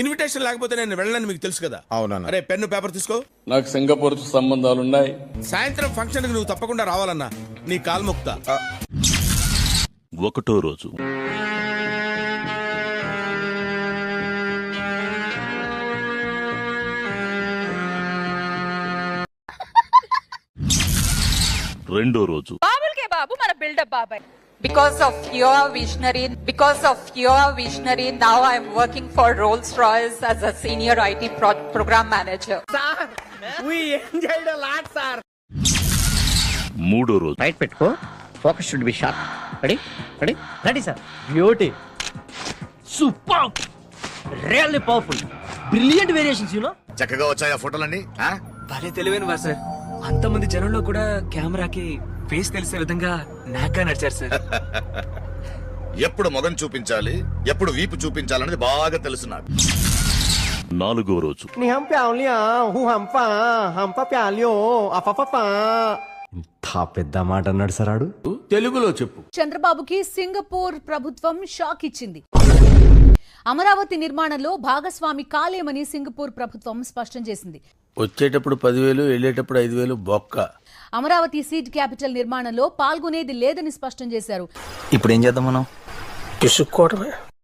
Invitation లేకపోతే నేను వెళ్ళనని మీకు తెలుసు కదా. అవునన్నా. అరే పెన్ను పేపర్ తీసుకో. నాకు సింగపూర్ సంబంధాలున్నాయి. సాయంత్రం ఫంక్షన్కి నువ్వు తప్పకుండా రావాలన్నా. నీ కాల్ మొక్తా ఒకటో రోజు. రెండో రోజు. బాబులకే బాబు మన బిల్డప్ బాబాయ్. Because of your visionary, because of your visionary, now I'm working for Rolls Royce as a senior IT pro- program manager. మూడో రోజు రైట్ పెట్టుకో focus should be sharp ready ready ready sir beauty super really powerful brilliant variations you know చక్కగా వచ్చాయి ఆ ఫోటోలన్నీ ఆ? భలే తెలివైన సార్ అంతమంది జనంలో కూడా కెమెరాకి ఫేస్ తెలిసే విధంగా నాకా నడిచారు సార్ ఎప్పుడు మొగం చూపించాలి ఎప్పుడు వీపు చూపించాలనేది బాగా తెలుసు నాకు నాలుగో రోజు 你很漂亮，హూ హంప హంప ప్యాల్యో అఫఫ ఇంత పెద్ద మాట అన్నాడు సరాడు తెలుగులో చెప్పు చంద్రబాబుకి సింగపూర్ ప్రభుత్వం షాక్ ఇచ్చింది అమరావతి నిర్మాణంలో భాగస్వామి కాలేమని సింగపూర్ ప్రభుత్వం స్పష్టం చేసింది వచ్చేటప్పుడు పదివేలు వెళ్ళేటప్పుడు ఐదు వేలు బొక్క. అమరావతి సీట్ క్యాపిటల్ నిర్మాణంలో పాల్గొనేది లేదని స్పష్టం చేశారు. ఇప్పుడు ఏం చేద్దాం మనం?